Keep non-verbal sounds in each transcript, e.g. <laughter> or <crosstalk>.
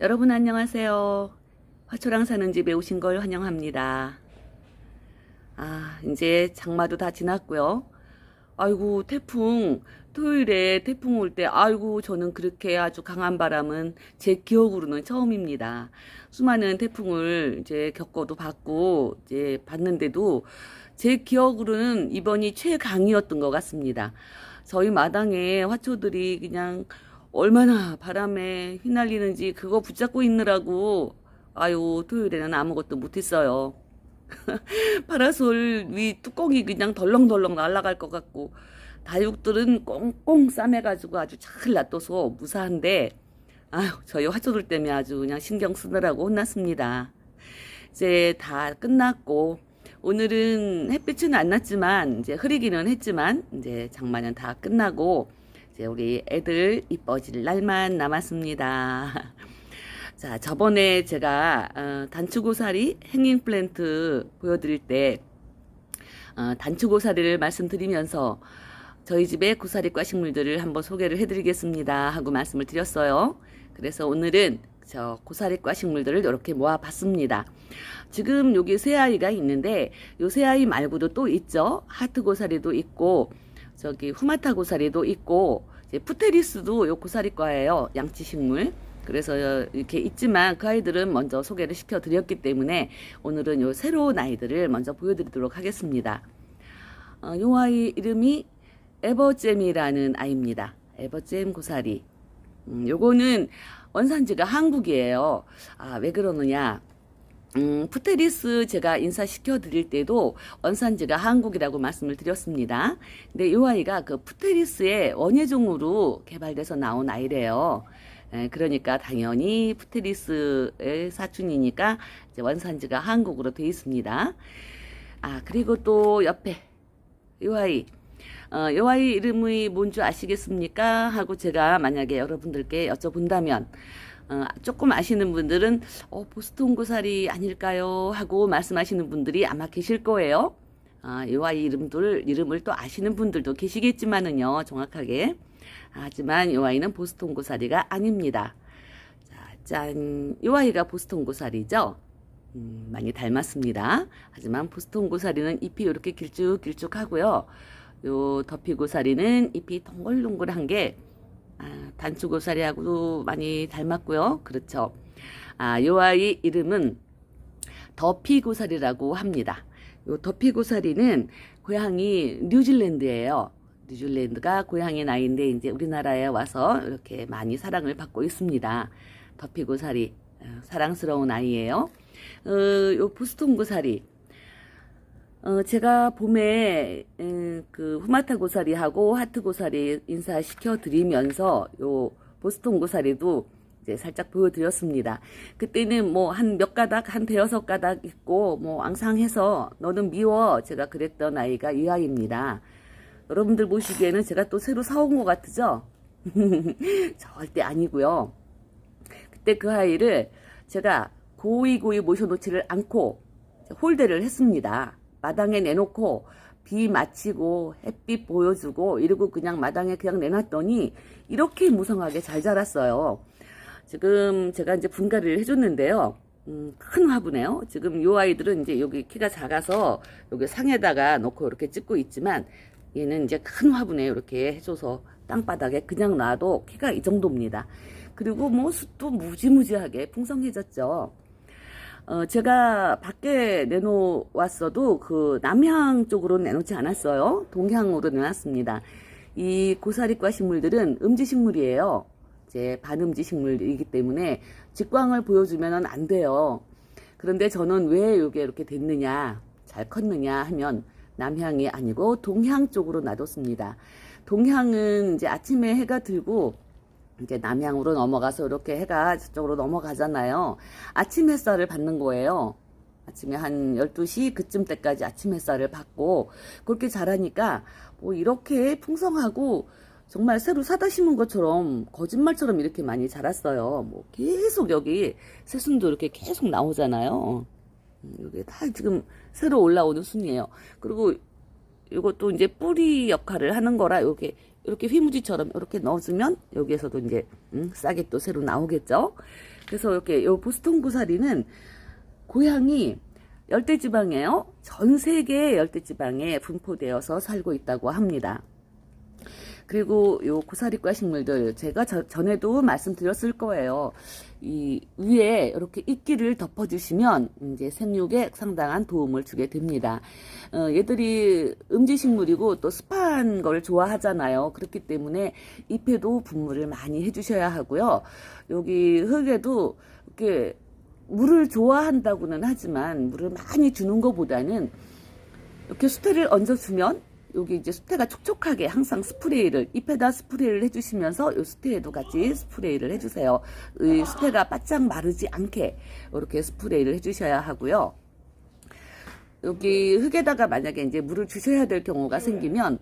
여러분 안녕하세요. 화초랑 사는 집에 오신 걸 환영합니다. 아, 이제 장마도 다 지났고요. 아이고, 태풍. 토요일에 태풍 올 때, 아이고, 저는 그렇게 아주 강한 바람은 제 기억으로는 처음입니다. 수많은 태풍을 이제 겪어도 봤고, 이제 봤는데도 제 기억으로는 이번이 최강이었던 것 같습니다. 저희 마당에 화초들이 그냥 얼마나 바람에 휘날리는지 그거 붙잡고 있느라고, 아유, 토요일에는 아무것도 못했어요. <laughs> 파라솔 위 뚜껑이 그냥 덜렁덜렁 날아갈 것 같고 다육들은 꽁꽁 싸매가지고 아주 잘 놔둬서 무사한데 아유 저희 화초들 때문에 아주 그냥 신경 쓰느라고 혼났습니다. 이제 다 끝났고 오늘은 햇빛은 안 났지만 이제 흐리기는 했지만 이제 장마는 다 끝나고 이제 우리 애들 이뻐질 날만 남았습니다. <laughs> 자, 저번에 제가 어, 단추고사리 행잉 플랜트 보여드릴 때 어, 단추고사리를 말씀드리면서 저희 집의 고사리과 식물들을 한번 소개를 해드리겠습니다 하고 말씀을 드렸어요. 그래서 오늘은 저 고사리과 식물들을 이렇게 모아봤습니다. 지금 여기 새 아이가 있는데 요새 아이 말고도 또 있죠. 하트 고사리도 있고 저기 후마타 고사리도 있고 푸테리스도 요 고사리과예요. 양치식물. 그래서 이렇게 있지만 그 아이들은 먼저 소개를 시켜드렸기 때문에 오늘은 요 새로운 아이들을 먼저 보여드리도록 하겠습니다. 어, 요 아이 이름이 에버잼이라는 아이입니다. 에버잼 고사리. 음, 요거는 원산지가 한국이에요. 아, 왜 그러느냐. 음, 푸테리스 제가 인사시켜 드릴 때도 원산지가 한국이라고 말씀을 드렸습니다. 근데 이 아이가 그 푸테리스의 원예종으로 개발돼서 나온 아이래요. 에, 그러니까 당연히 푸테리스의 사춘이니까 이제 원산지가 한국으로 돼 있습니다. 아, 그리고 또 옆에 이 아이. 어, 요 아이 이름이 뭔지 아시겠습니까? 하고 제가 만약에 여러분들께 여쭤본다면, 어, 조금 아시는 분들은, 어, 보스턴 고사리 아닐까요? 하고 말씀하시는 분들이 아마 계실 거예요. 아, 요 아이 이름들, 이름을 또 아시는 분들도 계시겠지만은요, 정확하게. 하지만 요 아이는 보스턴 고사리가 아닙니다. 자, 짠. 요 아이가 보스턴 고사리죠? 음, 많이 닮았습니다. 하지만 보스턴 고사리는 잎이 이렇게 길쭉길쭉하고요. 요 덮이고사리는 잎이 동글동글한 게 아, 단추고사리하고도 많이 닮았고요. 그렇죠. 아, 요 아이 이름은 덮이고사리라고 합니다. 요 덮이고사리는 고향이 뉴질랜드예요. 뉴질랜드가 고향의 나이인데 이제 우리나라에 와서 이렇게 많이 사랑을 받고 있습니다. 덮이고사리 어, 사랑스러운 아이예요. 어, 요 보스턴 고사리 어, 제가 봄에, 음, 그, 후마타 고사리하고 하트 고사리 인사시켜 드리면서, 요, 보스턴 고사리도 이제 살짝 보여드렸습니다. 그때는 뭐, 한 몇 가닥, 한 대여섯 가닥 있고, 뭐, 앙상해서, 너는 미워. 제가 그랬던 아이가 이 아이입니다. 여러분들 보시기에는 제가 또 새로 사온 것 같으죠? <laughs> 절대 아니고요. 그때 그 아이를 제가 고이고이 모셔놓지를 않고, 홀대를 했습니다. 마당에 내놓고 비 맞히고 햇빛 보여주고 이러고 그냥 마당에 그냥 내놨더니 이렇게 무성하게 잘 자랐어요. 지금 제가 이제 분갈이를 해줬는데요. 음, 큰 화분이에요. 지금 요 아이들은 이제 여기 키가 작아서 여기 상에다가 놓고 이렇게 찍고 있지만 얘는 이제 큰 화분에 이렇게 해줘서 땅바닥에 그냥 놔도 키가 이 정도입니다. 그리고 뭐 숲도 무지무지하게 풍성해졌죠. 어, 제가 밖에 내놓았어도 그 남향 쪽으로 내놓지 않았어요. 동향으로 내놨습니다. 이 고사리과 식물들은 음지 식물이에요. 이제 반음지 식물이기 때문에 직광을 보여주면 안 돼요. 그런데 저는 왜 이게 이렇게 됐느냐, 잘 컸느냐 하면 남향이 아니고 동향 쪽으로 놔뒀습니다. 동향은 이제 아침에 해가 들고 이제 남향으로 넘어가서 이렇게 해가 저쪽으로 넘어가잖아요. 아침 햇살을 받는 거예요. 아침에 한 12시 그쯤 때까지 아침 햇살을 받고 그렇게 자라니까 뭐 이렇게 풍성하고 정말 새로 사다 심은 것처럼 거짓말처럼 이렇게 많이 자랐어요. 뭐 계속 여기 새순도 이렇게 계속 나오잖아요. 음, 여기 다 지금 새로 올라오는 순이에요. 그리고 이것도 이제 뿌리 역할을 하는 거라 이렇게 이렇게 휘무지처럼 이렇게 넣어주면 여기에서도 이제 음, 싹이 또 새로 나오겠죠. 그래서 이렇게 요 보스턴 고사리는 고향이 열대지방이에요. 전 세계 열대지방에 분포되어서 살고 있다고 합니다. 그리고 요 고사리과 식물들 제가 저- 전에도 말씀드렸을 거예요. 이 위에 이렇게 이끼를 덮어주시면 이제 생육에 상당한 도움을 주게 됩니다. 어, 얘들이 음지식물이고 또 습한 걸 좋아하잖아요. 그렇기 때문에 잎에도 분무를 많이 해주셔야 하고요. 여기 흙에도 이렇게 물을 좋아한다고는 하지만 물을 많이 주는 것보다는 이렇게 수태를 얹어주면 여기 이제 수태가 촉촉하게 항상 스프레이를 잎에다 스프레이를 해주시면서 요 수태에도 같이 스프레이를 해주세요. 이 수태가 바짝 마르지 않게 이렇게 스프레이를 해주셔야 하고요. 여기 흙에다가 만약에 이제 물을 주셔야 될 경우가 생기면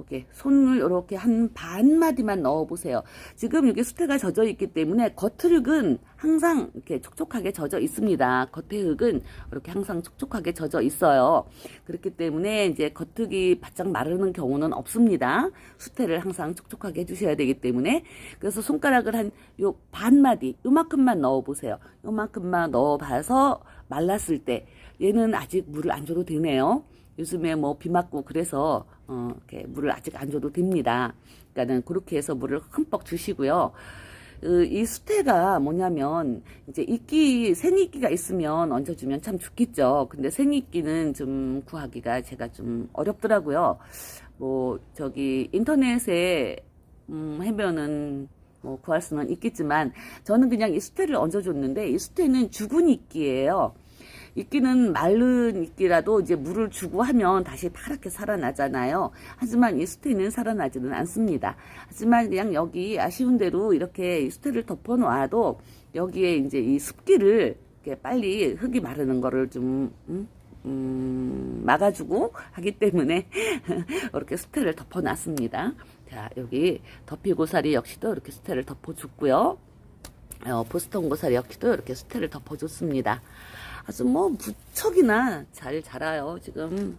이렇게 손을 이렇게 한 반 마디만 넣어 보세요. 지금 여기 수태가 젖어 있기 때문에 겉흙은 항상 이렇게 촉촉하게 젖어 있습니다. 겉에 흙은 이렇게 항상 촉촉하게 젖어 있어요. 그렇기 때문에 이제 겉흙이 바짝 마르는 경우는 없습니다. 수태를 항상 촉촉하게 해주셔야 되기 때문에 그래서 손가락을 한 요 반 마디 요만큼만 넣어 보세요. 요만큼만 넣어 봐서 말랐을 때 얘는 아직 물을 안 줘도 되네요. 요즘에 뭐 비 맞고 그래서 어, 이렇게 물을 아직 안 줘도 됩니다. 그러니까는 그렇게 해서 물을 흠뻑 주시고요. 그, 이 수태가 뭐냐면 이제 이끼 생이끼가 있으면 얹어주면 참 좋겠죠. 근데 생이끼는 좀 구하기가 제가 좀 어렵더라고요. 뭐 저기 인터넷에 음, 해면은 뭐 구할 수는 있겠지만 저는 그냥 이 수태를 얹어줬는데 이 수태는 죽은 이끼예요. 이끼는 마른 이끼라도 이제 물을 주고 하면 다시 파랗게 살아나잖아요. 하지만 이 수태는 살아나지는 않습니다. 하지만 그냥 여기 아쉬운 대로 이렇게 이 수태를 덮어 놔도 여기에 이제 이 습기를 이렇게 빨리 흙이 마르는 거를 좀 음, 음, 막아주고 하기 때문에 <laughs> 이렇게 수태를 덮어 놨습니다. 자, 여기 덮이고사리 역시도 이렇게 수태를 덮어줬고요. 어, 보스턴 고사리 역시도 이렇게 수태를 덮어줬습니다. 아주 뭐 무척이나 잘 자라요 지금.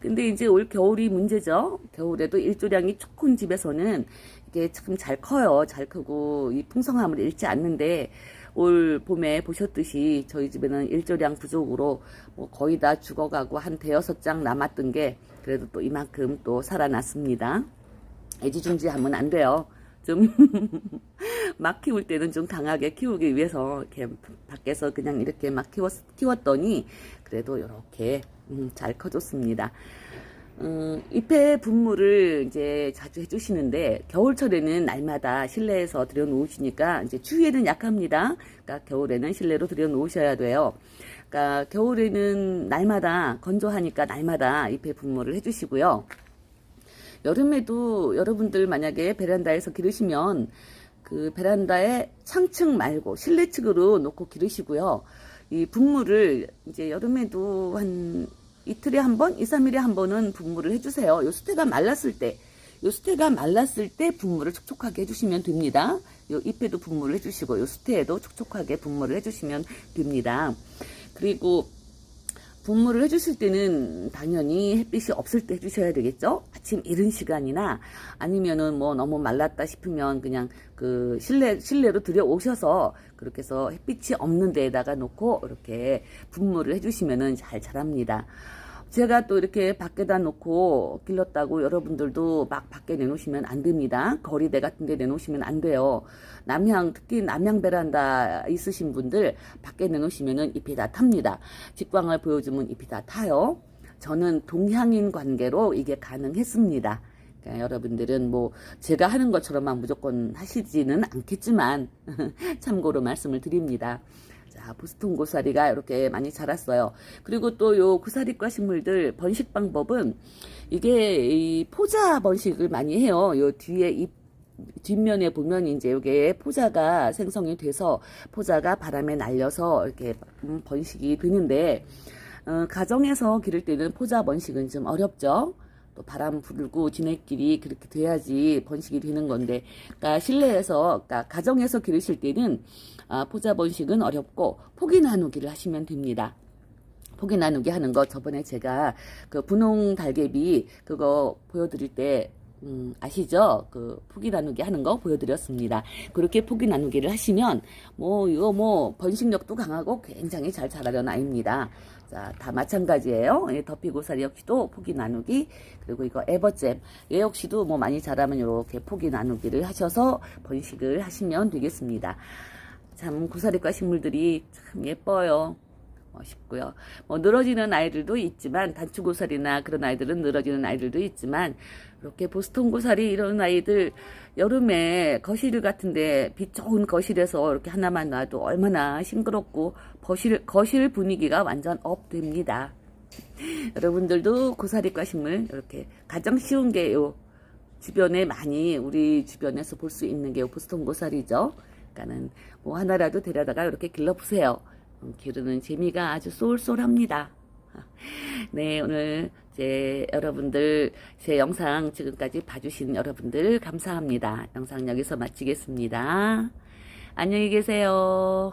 근데 이제 올 겨울이 문제죠. 겨울에도 일조량이 좋은 집에서는 이게 참잘 커요. 잘 크고 이 풍성함을 잃지 않는데 올 봄에 보셨듯이 저희 집에는 일조량 부족으로 뭐 거의 다 죽어가고 한 대여섯 장 남았던 게 그래도 또 이만큼 또 살아났습니다. 애지중지하면 안 돼요. 좀 <laughs> 막 키울 때는 좀 강하게 키우기 위해서 이렇게 밖에서 그냥 이렇게 막 키웠, 키웠더니 그래도 이렇게 음, 잘 커졌습니다. 음, 잎에 분무를 이제 자주 해주시는데 겨울철에는 날마다 실내에서 들여놓으시니까 이제 추위에는 약합니다. 그러니까 겨울에는 실내로 들여놓으셔야 돼요. 그러니까 겨울에는 날마다 건조하니까 날마다 잎에 분무를 해주시고요. 여름에도 여러분들 만약에 베란다에서 기르시면 그 베란다에 창층 말고 실내 측으로 놓고 기르시고요. 이 분무를 이제 여름에도 한 이틀에 한 번, 2, 3일에 한 번은 분무를 해주세요. 요 수태가 말랐을 때, 요 수태가 말랐을 때 분무를 촉촉하게 해주시면 됩니다. 요 잎에도 분무를 해주시고, 요 수태에도 촉촉하게 분무를 해주시면 됩니다. 그리고 분무를 해주실 때는 당연히 햇빛이 없을 때 해주셔야 되겠죠? 아침 이른 시간이나 아니면은 뭐 너무 말랐다 싶으면 그냥 그 실내, 실내로 들여오셔서 그렇게 해서 햇빛이 없는 데에다가 놓고 이렇게 분무를 해주시면은 잘 자랍니다. 제가 또 이렇게 밖에다 놓고 길렀다고 여러분들도 막 밖에 내놓으시면 안 됩니다. 거리대 같은 데 내놓으시면 안 돼요. 남향, 특히 남향 베란다 있으신 분들 밖에 내놓으시면은 잎이 다 탑니다. 직광을 보여주면 잎이 다 타요. 저는 동향인 관계로 이게 가능했습니다. 그러니까 여러분들은 뭐 제가 하는 것처럼만 무조건 하시지는 않겠지만 <laughs> 참고로 말씀을 드립니다. 자, 보스턴 고사리가 이렇게 많이 자랐어요. 그리고 또 요 고사리과 식물들 번식 방법은 이게 이 포자 번식을 많이 해요. 요 뒤에 잎 뒷면에 보면 이제 여기에 포자가 생성이 돼서 포자가 바람에 날려서 이렇게 음, 번식이 되는데 어, 가정에서 기를 때는 포자 번식은 좀 어렵죠. 또 바람 불고 지네끼리 그렇게 돼야지 번식이 되는 건데, 그러니까 실내에서, 그러니까 가정에서 기르실 때는 아, 포자 번식은 어렵고 포기 나누기를 하시면 됩니다. 포기 나누기 하는 거 저번에 제가 그 분홍 달개비 그거 보여드릴 때 음, 아시죠? 그 포기 나누기 하는 거 보여드렸습니다. 그렇게 포기 나누기를 하시면 뭐 이거 뭐 번식력도 강하고 굉장히 잘 자라는 아이입니다. 자, 다 마찬가지예요. 예, 더피고사리 역시도 포기 나누기 그리고 이거 에버잼 얘 역시도 뭐 많이 자라면 이렇게 포기 나누기를 하셔서 번식을 하시면 되겠습니다. 참 고사리과 식물들이 참 예뻐요. 멋있고요. 뭐 늘어지는 아이들도 있지만 단추 고사리나 그런 아이들은 늘어지는 아이들도 있지만 이렇게 보스턴 고사리 이런 아이들 여름에 거실 같은데 빛 좋은 거실에서 이렇게 하나만 놔도 얼마나 싱그럽고 거실 거실 분위기가 완전 업됩니다. <laughs> 여러분들도 고사리과 식물 이렇게 가장 쉬운 게요. 주변에 많이 우리 주변에서 볼 수 있는 게 보스턴 고사리죠. 그러니까는 뭐 하나라도 데려다가 이렇게 길러보세요. 음, 기르는 재미가 아주 쏠쏠합니다. 네, 오늘 제 여러분들 제 영상 지금까지 봐주신 여러분들 감사합니다. 영상 여기서 마치겠습니다. 안녕히 계세요.